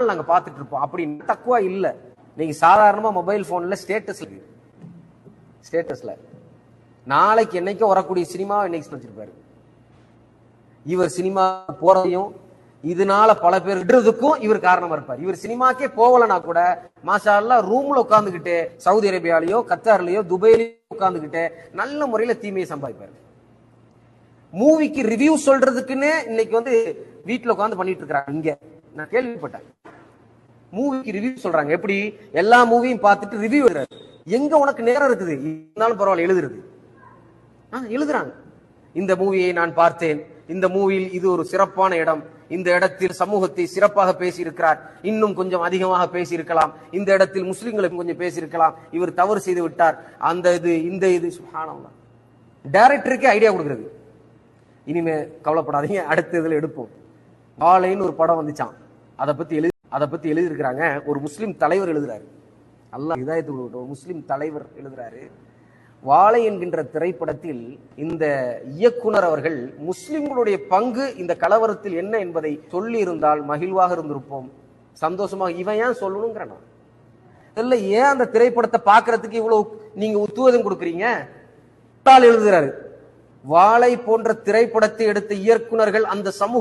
நாங்க பார்த்துட்டு இருப்போம். அப்படி தக்குவா இல்ல. நீங்க சாதாரணமா மொபைல் போன்ல ஸ்டேட்டஸ்ல ஸ்டேட்டஸ்ல நாளைக்கு என்னைக்கு வரக்கூடிய சினிமாவை இன்னைக்கு வச்சிருப்பாரு இவர் சினிமா போறதையும் இதனால பல பேர் விடுறதுக்கும் இவர் காரணமா இருப்பார். இவர் சினிமாக்கே போகலனா கூட மாஷா ரூம்ல உட்கார்ந்துகிட்டு சவுதி அரேபியாலயோ கத்தார்லயோ துபாயிலயோ உட்காந்துக்கிட்டு நல்ல முறையில தீமையை சம்பாதிப்பாரு. மூவிக்கு ரிவ்யூ சொல்றதுக்குன்னு இன்னைக்கு வந்து வீட்டுல உட்காந்து பண்ணிட்டு இருக்கிறாங்க. இங்க. நான் கேள்விப்பட்டேன். மூவிக்கு ரிவ்யூ சொல்றாங்க. எப்படி? எல்லா மூவியும் பார்த்துட்டு ரிவ்யூ எழுதுறாரு. எங்க உனக்கு நேரம் இருக்குது? இருந்தாலும் பரவாயில்ல எழுதுறது. எழுதுறாங்க. இந்த மூவியை நான் பார்த்தேன். இந்த மூவியில் இது ஒரு சிறப்பான இடம். இந்த இடத்தில் சமூகத்தை சிறப்பாக பேசியிருக்கிறார். இன்னும் கொஞ்சம் அதிகமாக பேசியிருக்கலாம். இந்த இடத்தில் முஸ்லிம்களுக்கு கொஞ்சம் பேசியிருக்கலாம். இவர் தவறு செய்து விட்டார். அந்த இது இந்த இது சுகானவங்க டைரக்டருக்கே ஐடியா கொடுக்குறது. இனிமே கவலைப்படாதீங்க. அடுத்த இதில் எடுப்போம். காலைன்னு ஒரு படம் வந்துச்சான் அதை பத்தி எழுதி அதை பத்தி எழுதியிருக்கிறாங்க. ஒரு முஸ்லீம் தலைவர் எழுதுறாரு. அல்லாஹ் இதாயத்து ஒரு முஸ்லீம் தலைவர் எழுதுறாரு. வாழை என்கின்ற திரைப்படத்தில் இந்த இயக்குனர் அவர்கள் முஸ்லிம்களுடைய பங்கு இந்த கலவரத்தில் என்ன என்பதை சொல்லி இருந்தால் மகிழ்வாக இருந்திருப்போம். சந்தோஷமாக இவன் ஏன் சொல்லணுங்கிறான்? இல்ல ஏன் அந்த திரைப்படத்தை பாக்குறதுக்கு இவ்வளவு நீங்க உத்துவதம் கொடுக்குறீங்க? எழுதுறாரு வாழை போன்ற திரைப்படத்தை எடுத்த இயக்குனர்கள் அந்த சமூக